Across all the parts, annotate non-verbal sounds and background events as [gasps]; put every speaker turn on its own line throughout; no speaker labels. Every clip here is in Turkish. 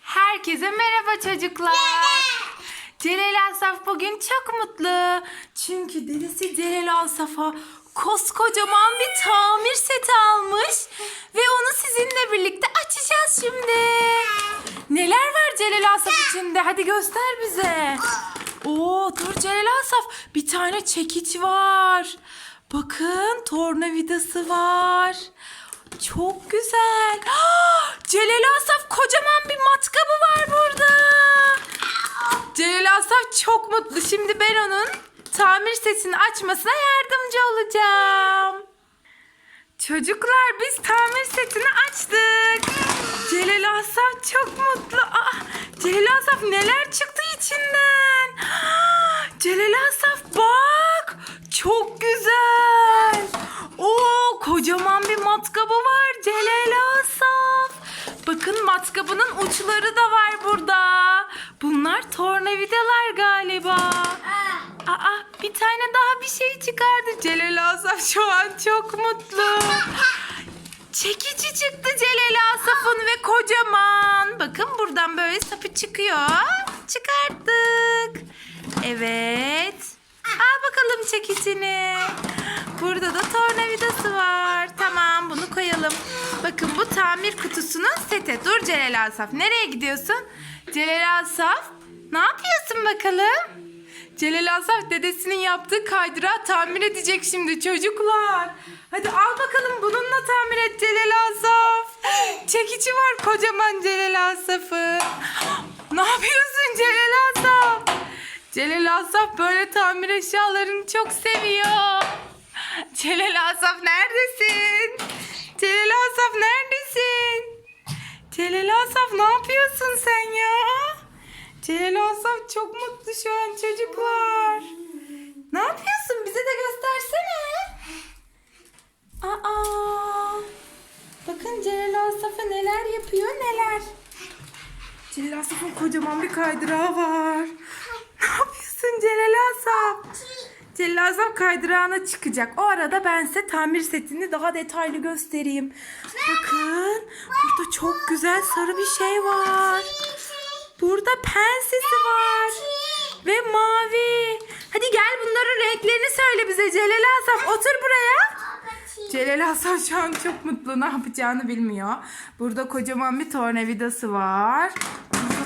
Herkese merhaba çocuklar. Celal Asaf bugün çok mutlu. Çünkü dedesi Celal Asaf'a koskocaman bir tamir seti almış. Ve onu sizinle birlikte açacağız şimdi. Neler var Celal Asaf içinde? Hadi göster bize. Oo dur Celal Asaf bir tane çekiç var. Bakın tornavidası var. Çok güzel. Ah, Celal Asaf kocaman bir matkabı var burada. Celal Asaf çok mutlu. Şimdi ben onun tamir sesini açmasına yardımcı olacağım. Çocuklar biz tamir setini açtık. Celal Asaf çok mutlu. Ah, Celal Asaf neler çıktı içinden? Ah, Celal Asaf bak. Çok güzel. Oo kocaman bir matkabı var Celal Asaf. Bakın matkabının uçları da var burada. Bunlar tornavidalar galiba. Aa bir tane daha bir şey çıkardı. Celal Asaf şu an çok mutlu. [laughs] Çekici çıktı Celal Asaf'ın ve kocaman. Bakın buradan böyle sapı çıkıyor. Çıkarttık. Evet. Al bakalım çekicini. Burada da tornavidası var. Tamam bunu koyalım. Bakın bu tamir kutusunun seti. Dur Celal Asaf. Nereye gidiyorsun? Celal Asaf ne yapıyorsun bakalım? Celal Asaf dedesinin yaptığı kaydırağı tamir edecek şimdi çocuklar. Hadi al bakalım bununla tamir et Celal Asaf. Çekici var kocaman Celal Asaf'ın. [gasps] Ne yapıyorsun Celal Asaf? Celal Asaf böyle tamir eşyalarını çok seviyor. Celal Asaf neredesin? Celal Asaf neredesin? Celal Asaf ne yapıyorsun sen ya? Celal Asaf çok mutlu şu an çocuklar. Ne yapıyorsun? Bize de göstersene. Aa! Bakın Celal Asaf'a neler yapıyor neler. Celal Asaf'ın kocaman bir kaydırağı var. Ne yapıyorsun Celal Asaf? Celal Asaf kaydırağına çıkacak. O arada ben size tamir setini daha detaylı göstereyim. Bakın burada çok güzel sarı bir şey var. Burada pensesi var. Ve mavi. Hadi gel bunların renklerini söyle bize Celal Asaf. Otur buraya. Celal Asaf şu an çok mutlu. Ne yapacağını bilmiyor. Burada kocaman bir tornavidası var.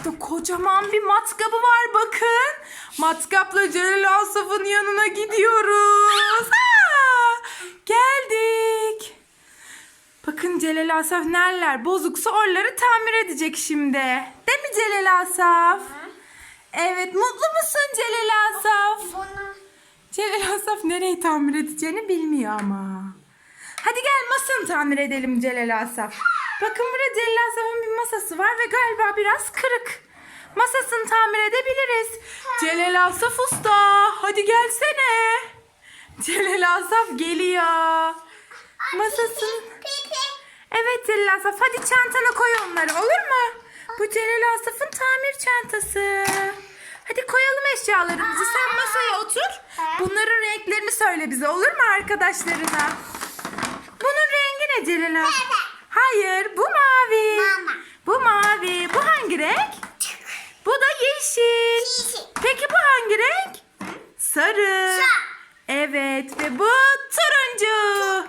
Burada da kocaman bir matkabı var bakın. Matkapla Celal Asaf'ın yanına gidiyoruz. Aa, geldik. Bakın Celal Asaf nereler bozuksa oraları tamir edecek şimdi. Değil mi Celal Asaf? Evet mutlu musun Celal Asaf? Celal Asaf nereyi tamir edeceğini bilmiyor ama. Hadi gel masanı tamir edelim Celal Asaf. Bakın burada Celal Asaf'ın bir masası var ve galiba biraz kırık. Masasını tamir edebiliriz. Celal Asaf usta hadi gelsene. Celal Asaf geliyor. Masasını... Evet Celal Asaf hadi çantana koy onları olur mu? Bu Celal Asaf'ın tamir çantası. Hadi koyalım eşyalarımızı. Sen masaya otur. Bunların renklerini söyle bize olur mu arkadaşlarına? Bunun rengi ne Celal Asaf? Hayır bu mavi.
Mama.
Bu mavi. Bu hangi renk? Bu da yeşil.
Yeşil.
Peki bu hangi renk? Sarı.
Sarı.
Evet ve bu turuncu.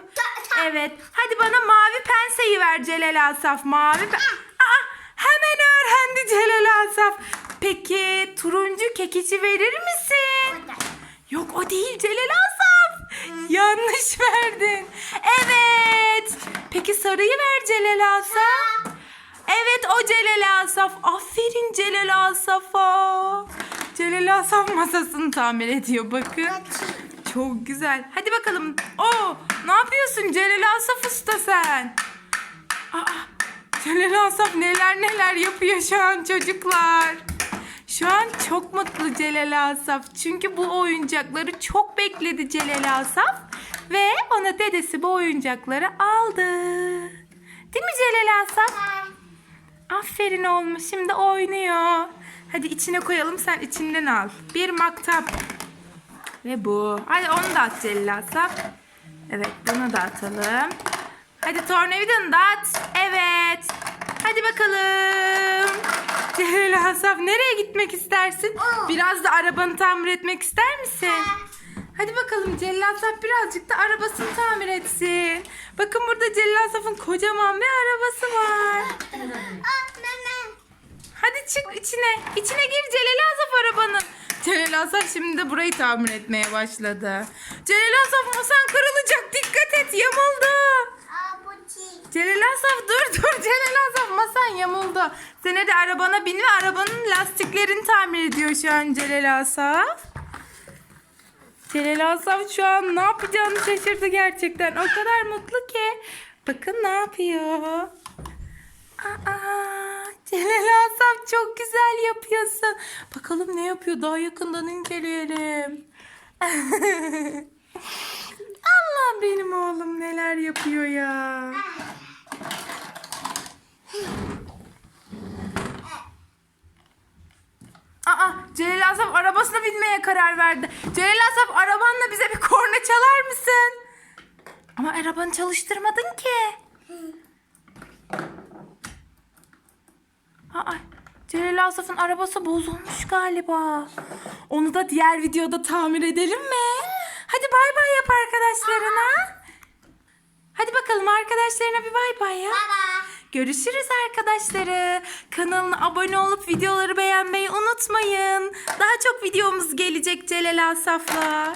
Evet. Hadi bana mavi penseyi ver Celal Asaf. Mavi pe- Aa, hemen öğrendi [laughs] Celal Asaf. Peki turuncu kekici verir misin? Yok o değil Celal Asaf. Yanlış [laughs] verdin. Evet. Peki sarıyı ver Celal Asaf. Evet o Celal Asaf. Aferin Celal Asaf'a. Celal Asaf masasını tamir ediyor bakın. Çok güzel. Hadi bakalım. Oo, ne yapıyorsun Celal Asaf usta sen? Aa, Celal Asaf neler neler yapıyor şu an çocuklar. Şu an çok mutlu Celal Asaf. Çünkü bu oyuncakları çok bekledi Celal Asaf. Ve ona dedesi bu oyuncakları aldı. Değil mi Celal Asaf? Aferin olmuş. Şimdi oynuyor. Hadi içine koyalım. Sen içinden al. Bir maktap. Ve bu. Hadi onu da at Celil Asaf. Evet bunu da atalım. Hadi tornavidanı da at. Evet. Hadi bakalım. Celal Asaf nereye gitmek istersin? Biraz da arabanı tamir etmek ister misin? Hadi bakalım Celal birazcık da arabasını tamir etsin. Bakın burada Celal kocaman bir arabası var. [laughs] Hadi çık içine. İçine gir Celal Asaf arabanın. Celal Asaf şimdi de burayı tamir etmeye başladı. Celal Asaf masan kırılacak. Dikkat et yamuldu. Celal Asaf dur dur [laughs] Celal Asaf masan yamuldu. Sen hadi arabana bin ve arabanın lastiklerini tamir ediyor şu an Celal Asaf. Celal Asaf şu an ne yapacağını şaşırdı gerçekten. O kadar mutlu ki. Bakın ne yapıyor. Aa, Celal Asaf çok güzel yapıyorsun. Bakalım ne yapıyor daha yakından inceleyelim. [laughs] Allah benim oğlum neler yapıyor ya. Aa, Celal Asaf arabasına binmeye karar verdi. Celal Asaf arabanla bize bir korna çalar mısın? Ama arabanı çalıştırmadın ki. Aa, Celal Asaf'ın arabası bozulmuş galiba. Onu da diğer videoda tamir edelim mi? Hadi bay bay yap arkadaşlarına. Hadi bakalım arkadaşlarına bir bay bay ya. Görüşürüz arkadaşları. Kanalına abone olup videoları beğenmeyi unutmayın. Daha çok videomuz gelecek Celal Asaf'la.